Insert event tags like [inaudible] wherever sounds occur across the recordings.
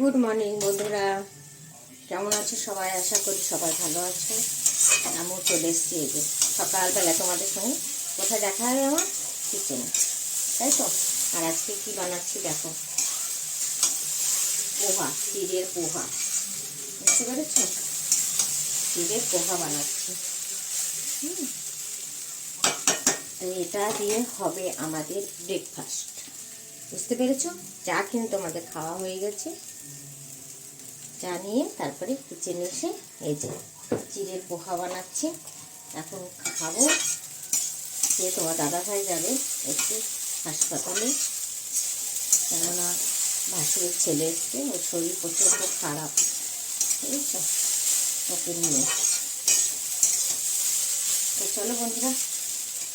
Good morning বন্ধুরা। কেমন আছো সবাই? আশা করি সবাই ভালো আছে। আমিও চলে এসেছি এই যে সকালবেলা তোমাদের সঙ্গে। কোথায় দেখা হয় আমার? কিচেনে তাই তো? আর আজকে কি বানাচ্ছি দেখো। পোহা চিড়ের পোহা। বুঝতে পেরেছ? চিড়ের পোহা বানাচ্ছি। তো এটা দিয়ে হবে আমাদের ব্রেকফাস্ট বুঝতে পেরেছ? চা কিন্তু আমাদের খাওয়া হয়ে গেছে। চা নিয়ে তারপরে কিচেনে এসে এই যে চিড়ের পোহা বানাচ্ছি। এখন খাব। সে তোমার দাদা ভাই যাবে একটু হাসপাতালে। কেননা ভাসুরের ছেলে এসছে, ওর শরীর প্রচণ্ড খারাপ। বুঝেছ ওকে নিয়ে তো চলো বন্ধুরা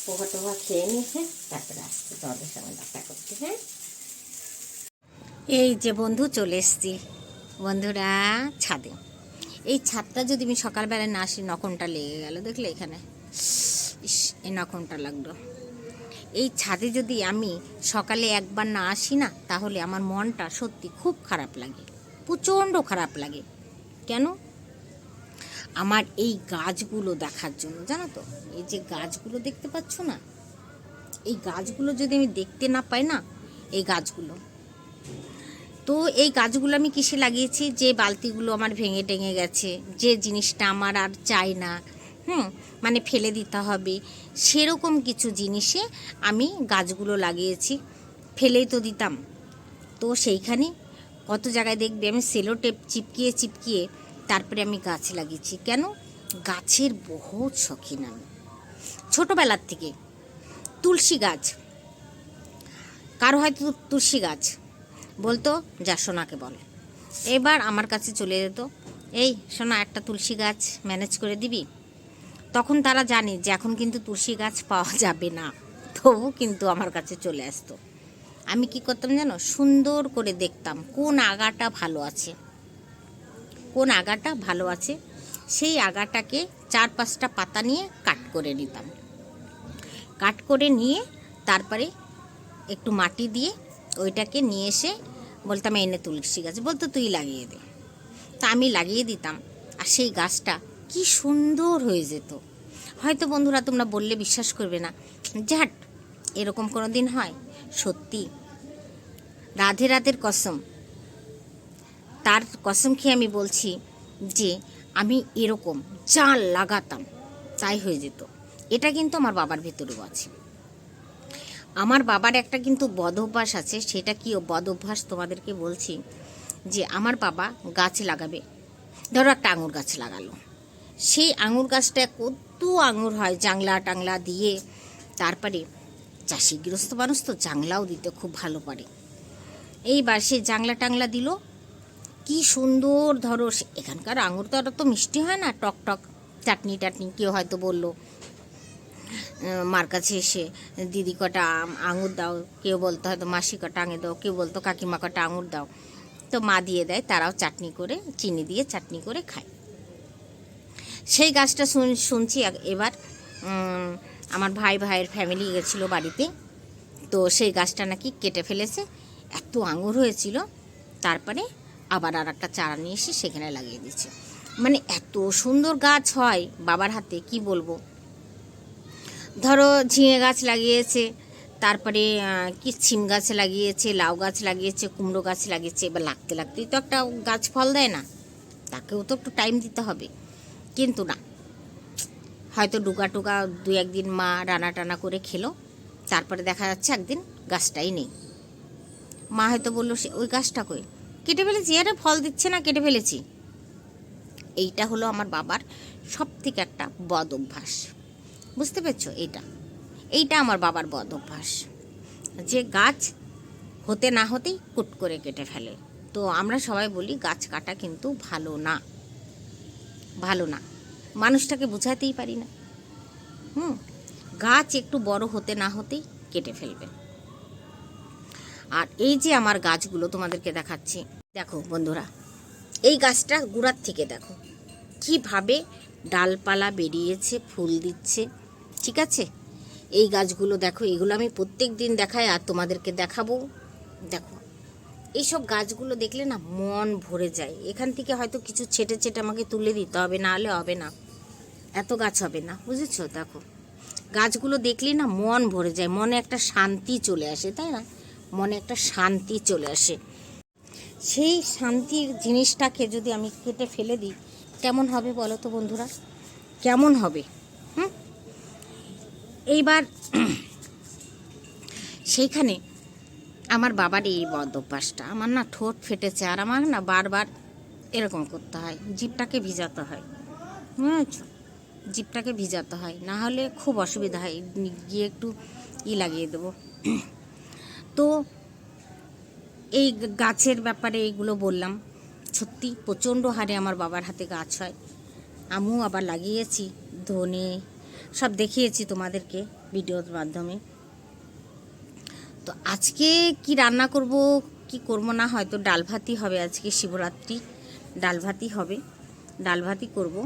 পোহা টোহা খেয়ে নিই হ্যাঁ তারপরে আসতে তোমাদের সঙ্গে দেখা করতে হ্যাঁ? এই যে বন্ধু, চলে এসছি। বন্ধুরা, ছাদে। এই ছাদটা যদি আমি সকালবেলা না আসি, নখনটা লেগে গেল, দেখলে এখানে? ইস এই নখনটা লাগল। এই ছাদে যদি আমি সকালে একবার না আসি না, তাহলে আমার মনটা সত্যি খুব খারাপ লাগে। প্রচণ্ড খারাপ লাগে। কেন? আমার এই গাছগুলো দেখার জন্য, জানো তো? এই যে গাছগুলো দেখতে পাচ্ছ না? এই গাছগুলো যদি আমি দেখতে না পাই না, এই গাছগুলো তো এই গাছগুলো আমি কিসে লাগিয়েছি? যে বালতিগুলো আমার ভেঙে টেঙে গেছে, যে জিনিসটা আমার আর চাই না, হুম মানে ফেলে দিতে হবে, সেরকম কিছু জিনিসে আমি গাছগুলো লাগিয়েছি, ফেলেই তো দিতাম। তো সেইখানে কত জায়গায় দেখবে আমি সেলো টেপ চিপকিয়ে চিপকিয়ে তারপরে আমি গাছ লাগিয়েছি। কেন? গাছের বহুত শখিন আমি। ছোটোবেলার থেকে। তুলসী গাছ। কারও হয়তো তুলসী গাছ। বলতো, যা সোনাকে বল। এবার আমার কাছে চলে যেত, এই সোনা, একটা তুলসী গাছ ম্যানেজ করে দিবি? তখন তারা জানে যে এখন কিন্তু তুলসী গাছ পাওয়া যাবে না, তবু কিন্তু আমার কাছে চলে আসতো। আমি কি করতাম জানো, সুন্দর করে দেখতাম কোন আগাটা ভালো আছে। কোন আগাটা ভালো আছে, সেই আগাটাকে চার পাঁচটা পাতা নিয়ে কাট করে নিতাম। কাট করে নিয়ে তারপরে একটু মাটি দিয়ে ওইটাকে নিয়ে এসে বলতাম এনে তুলসী গাছ। বলতো, তুই লাগিয়ে দে। তা আমি লাগিয়ে দিতাম। আর সেই গাছটা কি সুন্দর হয়ে যেত। হয়তো বন্ধুরা তোমরা বললে বিশ্বাস করবে না। যাট এরকম কোনো দিন হয়? সত্যি। রাধে রাধের কসম। তার কসম খেয়ে আমি বলছি যে, আমি এরকম যা লাগাতাম, তাই হয়ে যেত। এটা কিন্তু আমার বাবার ভেতরেও আছে। আমার বাবার একটা কিন্তু বদ অভ্যাস আছে, সেটা কি বদ অভ্যাস তোমাদেরকে বলছি? যে আমার বাবা গাছ লাগাবে। ধরো একটা আঙুর গাছ লাগালো। সেই আঙুর গাছটা কত আঙুর হয় জাংলা টাংলা দিয়ে, তারপরে চাষি গৃহস্থ মানুষ তো জাংলাও দিতে খুব ভালো পারে। এইবার সে জাংলা টাংলা দিল, কি সুন্দর ধরো, এখানকার আঙুর তো আর তো মিষ্টি হয় না, টক টক, চাটনি টাটনি কেউ হয়তো বলল। মার কাছে এসে, দিদি কটা আঙুর দাও, কেউ বলতো হয়তো মাসি কটা আঙে দাও, কেউ বলতো কাকিমা কটা আঙুর দাও। তো মা দিয়ে দেয়, তারাও চাটনি করে, চিনি দিয়ে চাটনি করে খায়। সেই গাছটা শুন শুনছি এবার আমার ভাই ভাইয়ের ফ্যামিলি গেছিল বাড়িতে। তো সেই গাছটা নাকি কেটে ফেলেছে, এত আঙুর হয়েছিল, তারপরে আবার আর একটা চারা নিয়ে এসে সেখানে লাগিয়ে দিচ্ছে মানে এত সুন্দর গাছ হয় বাবার হাতে, কি বলব? ধরো ঝিঙে গাছ লাগিয়েছে, তারপরে কি ছিম গাছ লাগিয়েছে, লাউ গাছ লাগিয়েছে, কুমড়ো গাছ লাগিয়েছে, এবার লাগতে লাগতেই তো একটা গাছ ফল দেয় না। তাকেও তো একটু টাইম দিতে হবে। কিন্তু না। হয়তো ডুকা টুকা দু একদিন মা রানা টানা করে খেলো, তারপরে দেখা যাচ্ছে একদিন গাছটাই নেই। মা হয়তো বলল, সে ওই গাছটা কই? কেটে ফেলেছি, আরে ফল দিচ্ছে না, কেটে ফেলেছি। এইটা হলো আমার বাবার সব থেকে একটা বদ অভ্যাস। বুঝতে পেরেছ? এইটা। এইটা আমার বাবার বদ অভ্যাস যে গাছ হতে না হতেই কুট করে কেটে ফেলে। তো আমরা সবাই বলি গাছ কাটা কিন্তু ভালো না। ভালো না। মানুষটাকে বোঝাতেই পারি না। হুম? গাছ একটু বড় হতে না হতেই কেটে ফেলবে। আর এই যে আমার গাছগুলো তোমাদেরকে দেখাচ্ছি, দেখো বন্ধুরা, এই গাছটা গুড়ার থেকে দেখো। কীভাবে ডালপালা বেরিয়েছে, ফুল দিচ্ছে ঠিক আছে? এই গাছগুলো দেখো, এগুলো আমি প্রত্যেক দিন দেখাই আর তোমাদেরকে দেখাবো। দেখো, এইসব গাছগুলো দেখলে না মন ভরে যায়। এখান থেকে হয়তো কিছু ছেটে ছেটে আমাকে তুলে দিতে হবে না হলে হবে না। এত গাছ হবে না, বুঝেছ? দেখো, গাছগুলো দেখলে না মন ভরে যায়, মনে একটা শান্তি চলে আসে, তাই না? মনে একটা শান্তি চলে আসে। সেই শান্তির জিনিসটাকে যদি আমি কেটে ফেলে দিই, কেমন হবে বলো তো বন্ধুরা? কেমন হবে? এইবার সেইখানে আমার বাবার এই বদ অভ্যাসটা। আমার না ঠোঁট ফেটেছে আর আমার না বারবার এরকম করতে হয়, জিপটাকে ভিজাতে হয়। বুঝেছ? জিপটাকে ভিজাতে হয়, না হলে খুব অসুবিধা হয়। গিয়ে একটু ই লাগিয়ে দেবো। তো এই গাছের ব্যাপারে এইগুলো বললাম। সত্যি প্রচণ্ড হারে আমার বাবার হাতে গাছ হয়। আমিও আবার লাগিয়েছি। ধনে সব দেখিয়েছি তোমাদেরকে ভিডিওর মাধ্যমে। তো আজকে কি রান্না করব, কি করব না, হয়তো ডাল ভাতই হবে আজকে, শিবরাত্রি ডাল ভাতই হবে। ডাল ভাতই করব।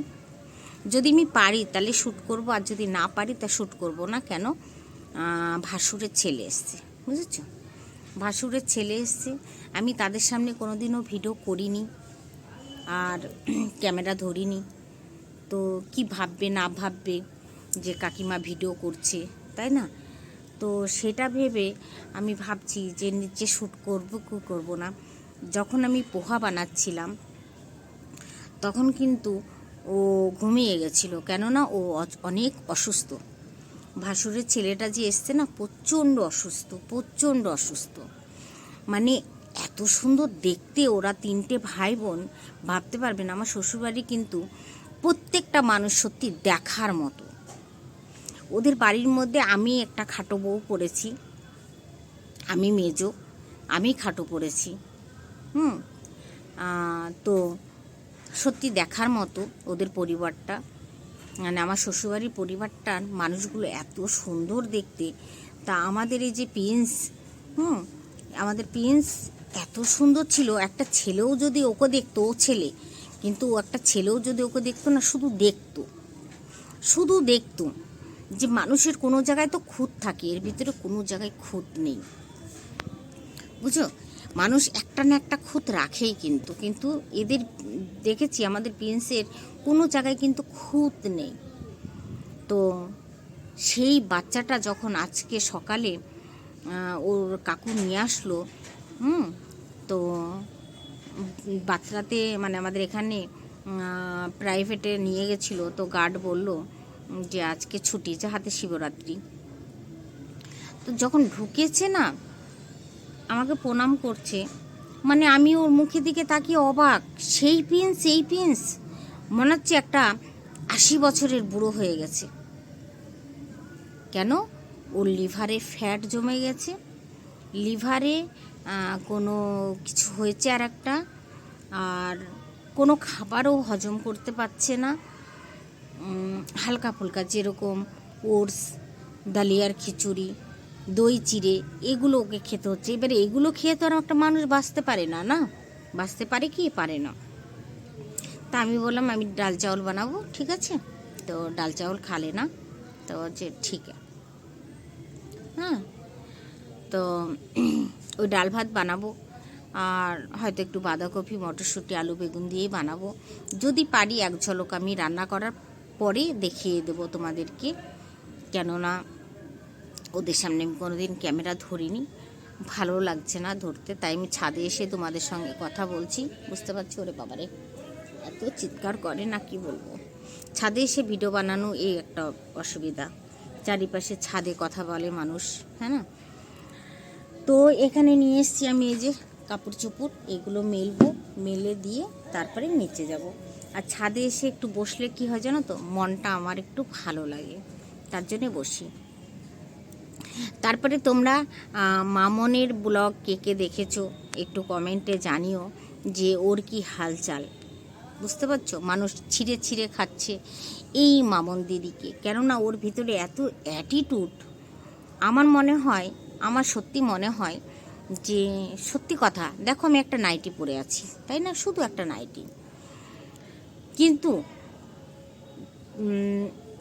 যদি আমি পারি তাহলে শ্যুট করব, আর যদি না পারি তা শ্যুট করব না কেন? ভাসুরের ছেলে এসছে, বুঝেছ? ভাসুরের ছেলে এসছে। আমি তাদের সামনে কোনোদিনও ভিডিও করিনি, আর [clears throat] ক্যামেরা ধরিনি। তো কি ভাববে, না ভাববে যে কাকিমা ভিডিও করছে, তাই না? তো সেটা ভেবে আমি ভাবছি যে নিচে শ্যুট করব কি করব না। যখন আমি পোহা বানাচ্ছিলাম, তখন কিন্তু ও ঘুমিয়ে গেছিল। কেননা ও অনেক অসুস্থ। ভাসুরের ছেলেটা যে এসছে না, প্রচণ্ড অসুস্থ প্রচণ্ড অসুস্থ। মানে এত সুন্দর দেখতে ওরা তিনটে ভাই বোন ভাবতে পারবেন আমার শ্বশুরবাড়ি কিন্তু প্রত্যেকটা মানুষ সত্যি দেখার মতো। ওদের বাড়ির মধ্যে আমি একটা খাটো বউ পড়েছি। আমি মেজো, আমি খাটো পড়েছি। হুম? তো সত্যি দেখার মতো ওদের পরিবারটা। মানে আমার শ্বশুরবাড়ির পরিবারটার মানুষগুলো এত সুন্দর দেখতে। তা আমাদের এই যে প্রিন্স, হুম? আমাদের প্রিন্স এত সুন্দর ছিল। একটা ছেলেও যদি ওকে দেখতো, ও ছেলে। কিন্তু একটা ছেলেও যদি ওকে দেখতো না, শুধু দেখতো। শুধু দেখতো। যে মানুষের কোনো জায়গায় তো খুঁত থাকে, এর ভিতরে কোনো জায়গায় খুঁত নেই। বুঝো মানুষ একটা না একটা খুঁত রাখেই কিন্তু কিন্তু এদের দেখেছি আমাদের প্রিন্সের কোনো জায়গায় কিন্তু খুঁত নেই। তো সেই বাচ্চাটা যখন আজকে সকালে ওর কাকু নিয়ে আসলো, হুম, তো বাচ্চাতে মানে আমাদের এখানে প্রাইভেটে নিয়ে গেছিল, তো গার্ড বলল যে আজকে ছুটি, যে হাতে শিবরাত্রি। তো যখন ঢুকেছে না, আমাকে প্রণাম করছে মানে আমি ওর মুখের দিকে তাকিয়ে অবাক। সেই পিন্স সেই পিন্স মনে হচ্ছে একটা আশি বছরের বুড়ো হয়ে গেছে। কেন? ওর লিভারে ফ্যাট জমে গেছে। লিভারে কোনো কিছু হয়েছে আর একটা আর কোনো খাবারও হজম করতে পারছে না। হালকা ফুলকা যেরকম ওটস ডালিয়ার খিচুড়ি, দই চিড়ে, এগুলো ওকে খেতে হচ্ছে। এবারে এগুলো খেয়ে তো আর একটা মানুষ বাঁচতে পারে না না? বাঁচতে পারে কি? পারে না। তা আমি বললাম, আমি ডাল চাউল বানাবো, ঠিক আছে? তো ডাল চাউল খালে না। তো যে ঠিক হ্যাঁ? তো [clears throat] ওই ডাল ভাত বানাবো। আর হয়তো একটু বাঁধাকপি, মটরশুঁটি, আলু বেগুন দিয়েই বানাবো। যদি পারি, এক ঝলক আমি রান্না করার পরে দেখিয়ে দেবো তোমাদেরকে। কেননা ওদের সামনে আমি কোনোদিন ক্যামেরা ধরিনি। ভালো লাগছে না ধরতে, তাই আমি ছাদে এসে তোমাদের সঙ্গে কথা বলছি। বুঝতে পারছি? ওরে বাবারে, এত চিৎকার করে না কি বলব? ছাদে এসে ভিডিও বানানো এই একটা অসুবিধা। চারিপাশে ছাদে কথা বলে মানুষ হ্যাঁ না? তো এখানে নিয়ে এসছি আমি এই যে কাপড় চোপড়, এগুলো মেলবো, মেলে দিয়ে তারপরে নিচে যাব। আর ছাদে এসে একটু বসলে কি হয় জানো তো? মনটা আমার একটু ভালো লাগে। তার জন্যে বসি। তারপরে তোমরা মামনের ব্লগ কে কে দেখেছ একটু কমেন্টে জানিও যে ওর কি হালচাল। বুঝতে পারছ? মানুষ ছিঁড়ে ছিঁড়ে খাচ্ছে এই মামন দিদিকে। কেননা ওর ভিতরে এত অ্যাটিটিউড আমার মনে হয়, আমার সত্যি মনে হয় যে সত্যি কথা, দেখো আমি একটা নাইটি পরে আছি, তাই না? শুধু একটা নাইটি কিন্তু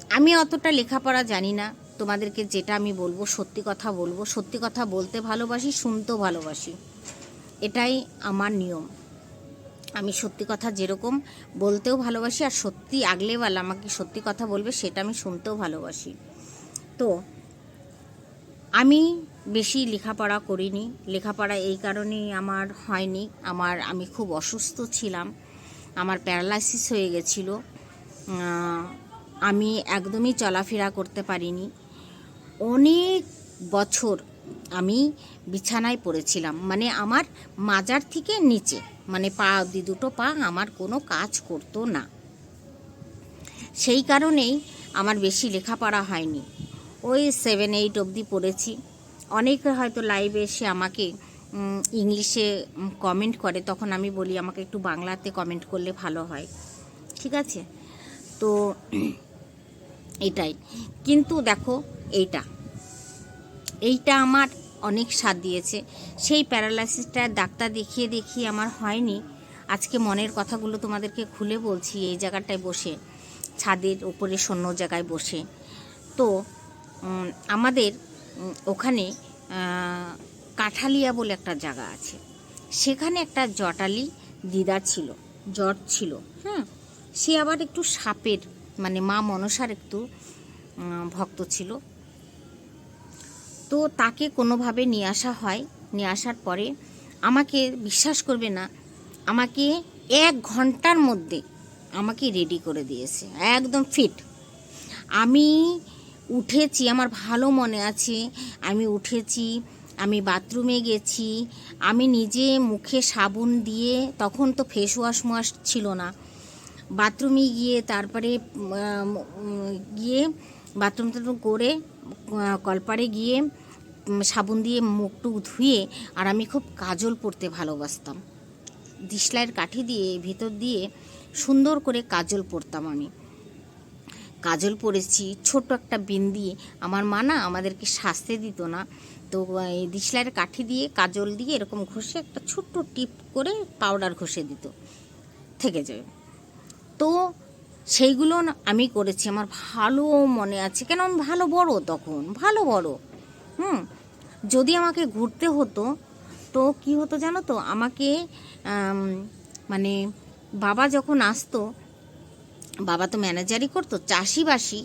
আমি অতটা লেখাপড়া জানি না। তোমাদেরকে যেটা আমি বলব, সত্যি কথা বলব। সত্যি কথা বলতে ভালোবাসি, শুনতেও ভালোবাসি। এটাই আমার নিয়ম। আমি সত্যি কথা যেরকম বলতেও ভালোবাসি আর সত্যি আগলেওয়ালা আমাকে সত্যি কথা বলবে, সেটা আমি শুনতেও ভালোবাসি। তো, আমি বেশি লেখাপড়া করিনি। লেখাপড়া এই কারণেই আমার হয়নি। আমার, আমি খুব অসুস্থ ছিলাম। আমার প্যারালাইসিস হয়ে গেছিল। আমি একদমই চলাফেরা করতে পারিনি। অনেক বছর আমি বিছানায় পড়েছিলাম। মানে আমার মাজার থেকে নিচে মানে পা অবধি দুটো পা আমার কোনো কাজ করতো না। সেই কারণেই আমার বেশি লেখাপড়া হয়নি। ওই সেভেন এইট অবধি পড়েছি। অনেকে হয়তো লাইভে এসে আমাকে ইংলিশে কমেন্ট করে, তখন আমি বলি, আমাকে একটু বাংলাতে কমেন্ট করলে ভালো হয়। ঠিক আছে? তো [clears throat] এটাই। কিন্তু দেখো, এইটা। এইটা আমার অনেক স্বাদ দিয়েছে। সেই প্যারালাইসিসটা ডাক্তার দেখিয়ে দেখিয়ে আমার হয়নি। আজকে মনের কথাগুলো তোমাদেরকে খুলে বলছি, এই জায়গাটায় বসে, ছাদের ওপরে শূন্য জায়গায় বসে। তো আমাদের ওখানে কাঠালিয়া বলে একটা জায়গা আছে। সেখানে একটা জটালি দিদা ছিল, জট ছিল হ্যাঁ সে আবার একটু সাপের মানে মা মনসার একটু ভক্ত ছিল। তো তাকে কোনোভাবে নিয়ে আসা হয়। নিয়ে আসার পরে আমাকে বিশ্বাস করবে না, আমাকে এক ঘণ্টার মধ্যে আমাকে রেডি করে দিয়েছে, একদম ফিট আমি উঠেছি, আমার ভালো মনে আছে, আমি উঠেছি আমি বাথরুমে গেছি, আমি নিজে মুখে সাবুন দিয়ে, তখন তো ফেস ওয়াশ ওয়াশ ছিল না। বাথরুমে গিয়ে তারপরে গিয়ে বাথরুম টাথরুম করে কলপারে গিয়ে সাবুন দিয়ে মুখ টুক ধুয়ে, আর আমি খুব কাজল পরতে ভালোবাসতাম। দিশলাইয়ের কাঠি দিয়ে, ভিতর দিয়ে সুন্দর করে কাজল পরতাম আমি। কাজল পরেছি ছোট একটা বিন্দি। আমার মা না আমাদেরকে সাজতে দিত না। তো, এই দিশলাইয়ের কাঠি দিয়ে, কাজল দিয়ে এরকম ঘষে একটা ছোট্ট টিপ করে পাউডার ঘষে দিত, থেকে যাবে তো সেইগুলো আমি করেছি, আমার ভালো মনে আছে। কেন? আমি ভালো বড় তখন, ভালো বড়। হুম? যদি আমাকে ঘুরতে হতো, তো কি হতো জানো তো? আমাকে মানে বাবা যখন আসতো, বাবা তো ম্যানেজারই করতো, চাষিবাসি।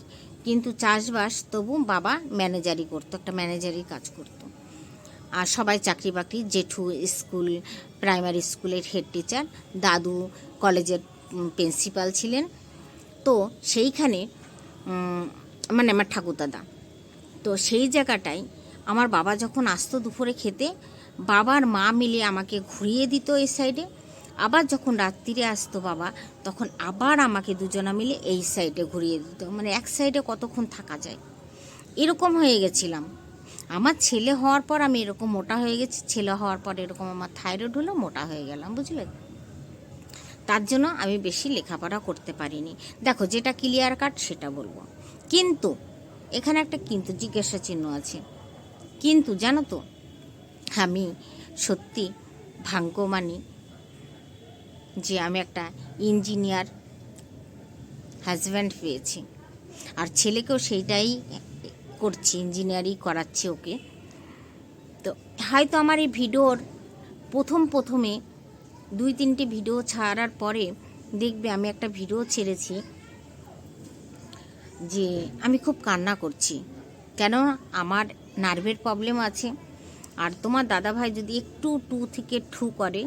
কিন্তু চাষবাস তবু বাবা ম্যানেজারই করতো, একটা ম্যানেজারই কাজ করতো। আর সবাই চাকরি বাকরি জেঠু স্কুল, প্রাইমারি স্কুলের হেড টিচার দাদু কলেজের প্রিন্সিপাল ছিলেন। তো সেইখানে মানে আমার ঠাকুরদাদা। তো সেই জায়গাটায় আমার বাবা যখন আসতো দুপুরে খেতে, বাবার মা মিলে আমাকে ঘুরিয়ে দিত এই সাইডে আবার যখন রাত্রিরে আসতো বাবা, তখন আবার আমাকে দুজনা মিলে এই সাইডে ঘুরিয়ে দিত। মানে এক সাইডে কতক্ষণ থাকা যায়। এরকম হয়ে গেছিলাম। আমার ছেলে হওয়ার পর আমি এরকম মোটা হয়ে গেছি। ছেলে হওয়ার পর এরকম আমার থাইরয়েড হলো, মোটা হয়ে গেলাম, বুঝলে? তার জন্য আমি বেশি লেখাপড়া করতে পারিনি। দেখো, যেটা ক্লিয়ার কাট সেটা বলব। কিন্তু, এখানে একটা কিন্তু জিজ্ঞাসা চিহ্ন আছে। কিন্তু জানো তো, আমি সত্যি ভাগ্য মানি যে আমি একটা ইঞ্জিনিয়ার হাজব্যান্ড পেয়েছি। আর ছেলেকেও সেইটাই করছি ইঞ্জিনিয়ারই করাচ্ছি ওকে। তো হয়তো আমার এই ভিডিওর প্রথম প্রথমে দুই তিনটে ভিডিও ছাড়ার পরে দেখবে আমি একটা ভিডিও ছেড়েছি যে আমি খুব কান্না করছি। কেন? আমার নার্ভের প্রবলেম আছে। আর তোমার দাদাভাই যদি একটু টু থেকে ঠু করে,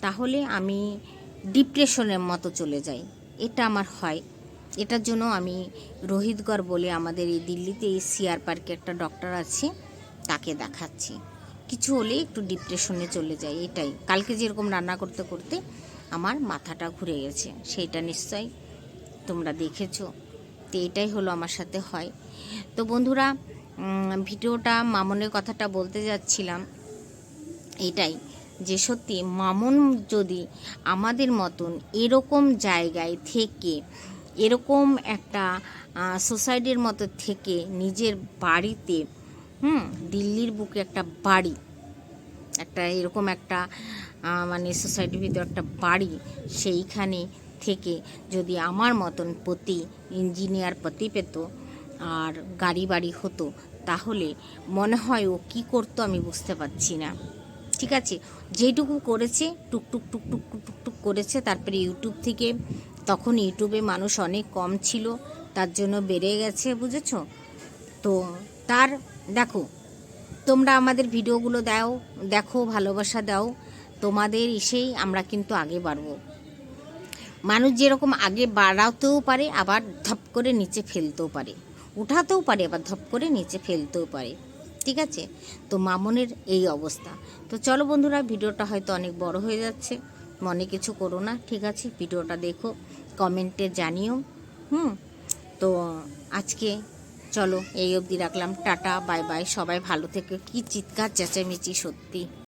তাহলে আমি ডিপ্রেশনের মতো চলে যাই এটা আমার হয়। এটার জন্য আমি রোহিতগড় বলে আমাদের এই দিল্লিতে এই সিআর পার্কে একটা ডক্টর আছে, তাকে দেখাচ্ছি। কিছু হলে একটু ডিপ্রেশনে চলে যায়, এটাই। কালকে যেরকম রান্না করতে করতে আমার মাথাটা ঘুরে গেছে, সেইটা নিশ্চয় তোমরা দেখেছ। তো এটাই হলো আমার সাথে হয়। তো বন্ধুরা ভিডিওটা মামনের কথাটা বলতে যাচ্ছিলাম, এটাই। যে সত্যি মামুন যদি আমাদের মতন এরকম জায়গায় থেকে, এরকম একটা সোসাইটির মতো থেকে নিজের বাড়িতে, হুম, দিল্লির বুকে একটা বাড়ি, একটা এরকম একটা মানে সোসাইটির ভিতরে একটা বাড়ি সেইখানে থেকে যদি আমার মতন পতি ইঞ্জিনিয়ার পতি পেত আর গাড়ি বাড়ি হতো, তাহলে মনে হয় ও কী করতো আমি বুঝতে পারছি না। ঠিক আছে? যেটুকু করেছে টুকটুক টুকটুক টুকটুক করেছে। তারপরে ইউটিউব থেকে তখন ইউটিউবে মানুষ অনেক কম ছিল, তার জন্য বেড়ে গেছে, বুঝেছ? তো তার, দেখো, তোমরা আমাদের ভিডিওগুলো দাও, দেখো, ভালোবাসা দাও, তোমাদের এসেই আমরা কিন্তু আগে বাড়বো। মানুষ যেরকম আগে বাড়াতেও পারে, আবার ধপ করে নিচে ফেলতেও পারে। উঠাতেও পারে, আবার ধপ করে নিচে ফেলতেও পারে। ঠিক আছে? তো মামনের এই অবস্থা। তো চলো বন্ধুরা, ভিডিওটা হয়তো অনেক বড় হয়ে যাচ্ছে। মনে কিছু করো না, ঠিক আছে? ভিডিওটা দেখো, কমেন্টে জানিও। হুম? তো আজকে চলো এই অবধি রাখলাম। Tata, bye bye. সবাই ভালো থেকে। কি চিৎকার, চেঁচামেচি, সত্যি।